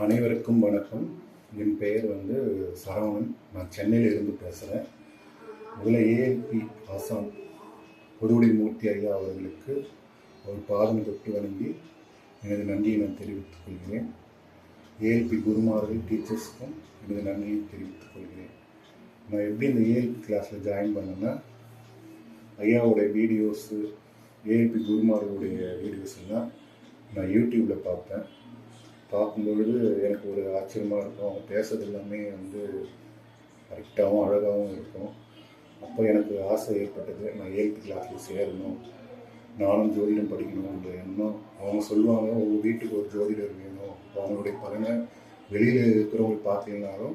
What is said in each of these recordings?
அனைவருக்கும் வணக்கம். என் பெயர் வந்து சரவணன். நான் சென்னையில் இருந்து பேசுகிறேன் முதல்ல ஏஎல்பி ஆசாம் பொதுவுடி மூர்த்தி ஐயா அவர்களுக்கு ஒரு பாதம் தொட்டு வணங்கி எனது நன்றியை நான் தெரிவித்துக் கொள்கிறேன். ஏஎல்பி குருமார்கள் டீச்சர்ஸ்க்கும் எனது நன்றியை தெரிவித்துக் கொள்கிறேன். நான் எப்படி இந்த ஏஎல்பி கிளாஸில் ஜாயின் பண்ணேன்னா ஐயாவுடைய வீடியோஸு ஏஎல்பி குருமார்களுடைய வீடியோஸ் எல்லாம் நான் யூடியூப்பில் பார்ப்பேன் பார்க்கும்பொழுது எனக்கு ஒரு ஆச்சரியமாக இருக்கும். அவங்க பேசுறது எல்லாமே வந்து கரெக்டாகவும் அழகாகவும் இருக்கும். அப்போ எனக்கு ஆசை ஏற்பட்டது. நான் எயித்து கிளாஸில் சேரணும். நானும் ஜோதிடம் படிக்கணும்ன்ற எண்ணம். அவங்க சொல்லுவாங்க உங்கள் வீட்டுக்கு ஒரு ஜோதிடர் வேணும். அவங்களுடைய பலனை வெளியில் இருக்கிறவங்க பார்த்தீங்கனாலும்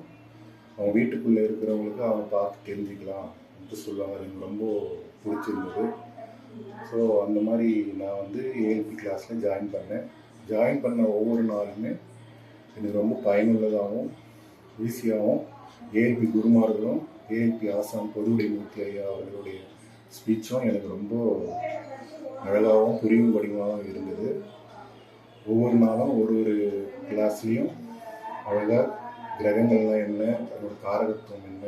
அவங்க வீட்டுக்குள்ளே இருக்கிறவங்களுக்கு அவங்க பார்த்து தெரிஞ்சுக்கலாம் அப்படின்னு சொல்லுவாங்க. அது எனக்கு ரொம்ப பிடிச்சிருந்தது. ஸோ அந்த மாதிரி நான் வந்து ஏஎல்பி கிளாஸில் ஜாயின் பண்ணேன். ஜாயின் பண்ண ஒவ்வொரு நாளுமே எனக்கு ரொம்ப பயனுள்ளதாகவும் ஈஸியாகவும் ஏஎல்பி குருமார்களும் ஏஎல்பி ஆசாம் பொதுவுடை மூர்த்தி ஐயா அவர்களுடைய ஸ்பீச்சும் எனக்கு ரொம்ப அழகாகவும் புரியும்படியாகவும் இருந்தது. ஒவ்வொரு நாளும் ஒரு ஒரு கிளாஸ்லேயும் அழகாக கிரகங்கள்லாம் என்ன அதோட காரகத்துவம் என்ன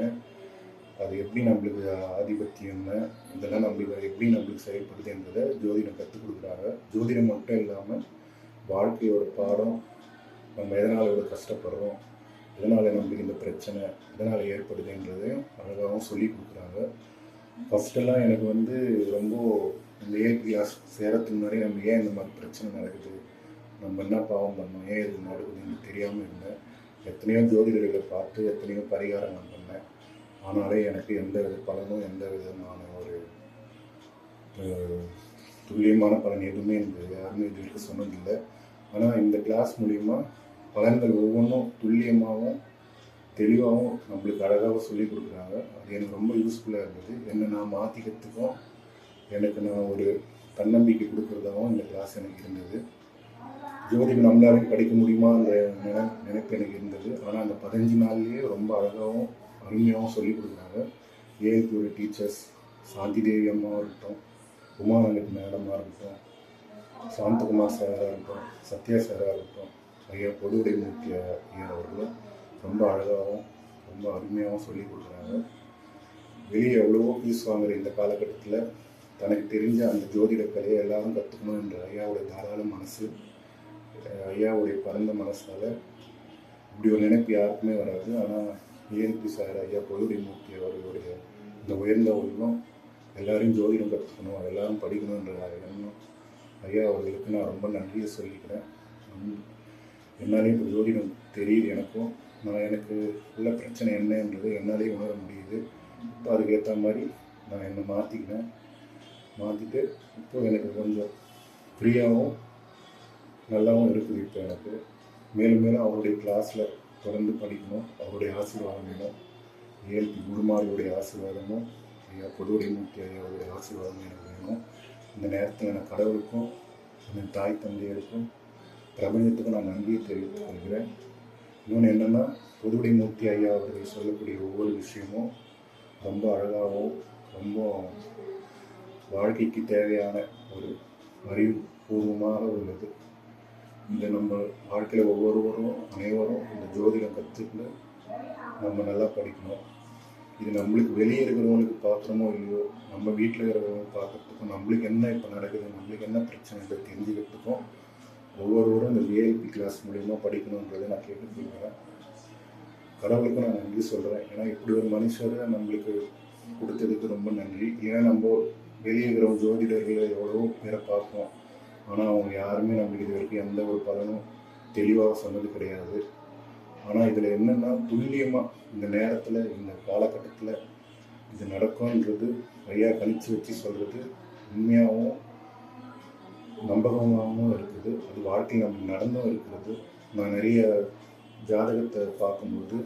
அது எப்படி நம்மளுக்கு ஆதிபத்தியம் என்ன இதெல்லாம் நம்மளுக்கு எப்படி நம்மளுக்கு செயல்படுது என்பதை ஜோதிடம் கற்றுக் கொடுக்குறாங்க. ஜோதிடம் மட்டும் இல்லாமல் வாழ்க்கையோட பாடம் நம்ம எதனால் இவ்வளோ கஷ்டப்படுறோம் எதனால் நம்மளுக்கு இந்த பிரச்சனை எதனால் ஏற்படுதுன்றதையும் அழகாகவும் சொல்லி கொடுக்குறாங்க. ஃபஸ்ட்டெல்லாம் எனக்கு வந்து ரொம்ப இந்த ஏழு கிளாஸ் சேரத்துக்கு முன்னாடி நம்ம ஏன் இந்த மாதிரி பிரச்சனை நடக்குது? நம்ம என்ன பாவம் பண்ணோம்? ஏன் இது நடக்குதுன்னு தெரியாமல் இருந்தேன். எத்தனையோ ஜோதிடர்களை பார்த்து எத்தனையோ பரிகாரம் நான் பண்ணேன். ஆனாலே எனக்கு எந்த வித பலனும் எந்த விதமான ஒரு துல்லியமான பலன் எதுவுமே எனக்கு யாருமே இது வரைக்கும் சொன்னதில்லை. ஆனால் இந்த கிளாஸ் மூலிமா பலன்கள் ஒவ்வொன்றும் துல்லியமாகவும் தெளிவாகவும் நம்மளுக்கு அழகாக சொல்லி கொடுக்குறாங்க. அது எனக்கு ரொம்ப யூஸ்ஃபுல்லாக இருந்தது. என்னை நான் மாற்றிக்கிறதுக்கும் எனக்கு நான் ஒரு தன்னம்பிக்கை கொடுக்குறதாகவும் இந்த கிளாஸ் எனக்கு இருந்தது. ஜோதிடம் நம்மளாலையும் படிக்க முடியுமான்ற நினை நினைப்பு எனக்கு இருந்தது. ஆனால் அந்த பதினஞ்சு நாள்லேயே ரொம்ப அழகாகவும் அருமையாகவும் சொல்லி கொடுக்குறாங்க. ஏஎல்பியோட டீச்சர்ஸ் சாந்தி தேவி அம்மாவாக இருக்கட்டும் உமா வெங்கட் மேடமாக இருக்கட்டும் சாந்தகுமார் சாராக இருக்கட்டும் சத்யா சாராக இருக்கட்டும் ஐயா பொதுவுடை மூர்த்தி ஐயா அவர்களும் ரொம்ப அழகாகவும் ரொம்ப அருமையாகவும் சொல்லி கொடுக்குறாங்க. வெளியே எவ்வளவோ ஃபீஸ் வாங்குற இந்த காலகட்டத்தில் தனக்கு தெரிஞ்ச அந்த ஜோதிட கலையை எல்லாரும் கற்றுக்கணும் என்ற ஐயாவுடைய தாராள மனசு ஐயாவுடைய பரந்த மனசால் இப்படி ஒரு நினைப்பு யாருக்குமே வராது. ஆனால் ஏஎல்பி சார் ஐயா பொதுவுடை மூர்த்தி அவர்களுடைய இந்த உயர்ந்த உருவம் எல்லாரையும் ஜோதிடம் கற்றுக்கணும் எல்லாரும் படிக்கணுன்ற எண்ணம் ஐயா அவர்களுக்கு நான் ரொம்ப நன்றியை சொல்லிக்கிறேன். என்னாலேயும் இப்போ ஜோதிடம் தெரியுது எனக்கும். நான் எனக்கு உள்ள பிரச்சனை என்னன்றது என்னாலே உணர முடியுது. இப்போ அதுக்கேற்ற மாதிரி நான் என்னை மாற்றிக்கினேன் மாற்றிட்டு இப்போ எனக்கு கொஞ்சம் ஃப்ரீயாகவும் நல்லாவும் இருக்குது இப்போ எனக்கு. மேலும் மேலும் அவருடைய கிளாஸில் தொடர்ந்து படிக்கணும். அவருடைய ஆசீர்வாதம் வேணும். ஏழு குருமாரியுடைய ஆசீர்வாதமும் ஐயா கொடுவடை மூர்த்தி ஐயாவுடைய ஆசீர்வாதம் எனக்கு வேணும். இந்த நேரத்தில் நான் கடவுளுக்கும் என் தாய் தந்தையருக்கும் பிரபஞ்சத்துக்கும் நான் நன்றியை தெரிவித்துக் கொள்கிறேன். இன்னொன்று என்னென்னா பொதுவுடை மூர்த்தி ஐயா அவர்கள் சொல்லக்கூடிய ஒவ்வொரு விஷயமும் ரொம்ப அழகாகவும் ரொம்ப வாழ்க்கைக்கு தேவையான ஒரு அறிவுபூர்வமாக உள்ளது இந்த நம்ம வாழ்க்கையில் ஒவ்வொருவரும் அனைவரும் இந்த ஜோதிடம் கற்றுக்கிட்டு நம்ம நல்லா படிக்கணும். இது நம்மளுக்கு வெளியே இருக்கிறவங்களுக்கு பார்க்குறோமோ இல்லையோ நம்ம வீட்டில் இருக்கிறவங்க பார்க்கறதுக்கும் நம்மளுக்கு என்ன இப்போ நடக்குது நம்மளுக்கு என்ன பிரச்சனை தெரிஞ்சுக்கிறதுக்கும் ஒவ்வொருவரும் இந்த விஐபி கிளாஸ் மூலயமா படிக்கணுன்றதை நான் கேட்டுக்கொள்கிறேன் கடவுளுக்கும் நான் நன்றி சொல்கிறேன் ஏன்னா இப்படி ஒரு மனுஷரை நம்மளுக்கு கொடுத்ததுக்கு ரொம்ப நன்றி. ஏன்னா நம்ம வெளியே இருக்கிற ஜோதிடர்களை எவ்வளோ பேரை பார்ப்போம். ஆனால் அவங்க யாருமே நம்மளுக்கு இது வரைக்கும் எந்த ஒரு பலனும் தெளிவாக சொன்னது கிடையாது. ஆனால் இதில் என்னென்னா துல்லியமாக இந்த நேரத்தில் இந்த காலகட்டத்தில் இது நடக்கும்ன்றது ஐயா கணிச்சு வச்சு சொல்கிறது உண்மையாகவும் நம்பகமாகவும் இருக்குது. அது வாழ்க்கையில் நம்ம நடந்தும் இருக்கிறது நான் நிறைய ஜாதகத்தை பார்க்கும்போது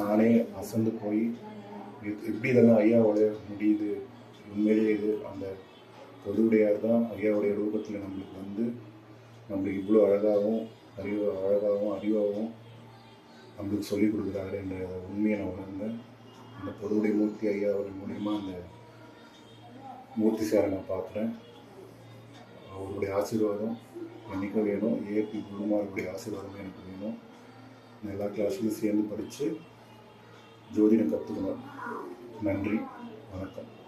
நானே அசந்து போய் இது எப்படி இதெல்லாம் ஐயாவோட முடியுது? உண்மையிலேயே இது அந்த பொதுவுடையார் தான் ஐயாவுடைய ரூபத்தில் நம்மளுக்கு வந்து நம்மளுக்கு இவ்வளோ அழகாகவும் அறிவு அழகாகவும் அறிவாகவும் நம்மளுக்கு சொல்லிக் கொடுக்குறாரு என்ற உண்மையை நான் உணர்ந்தேன். அந்த பொதுவுடைய மூர்த்தி ஐயா அவர் மூலியமாக அந்த மூர்த்தி சாரை நான் பார்க்குறேன். அவருடைய ஆசீர்வாதம் என்றைக்கும் வேணும். ஏபி குருமாருடைய ஆசீர்வாதம் எனக்கு வேணும். நான் எல்லா கிளாஸ்லையும் சேர்ந்து படித்து ஜோதிடம் கற்றுக்கணும் நன்றி. வணக்கம்.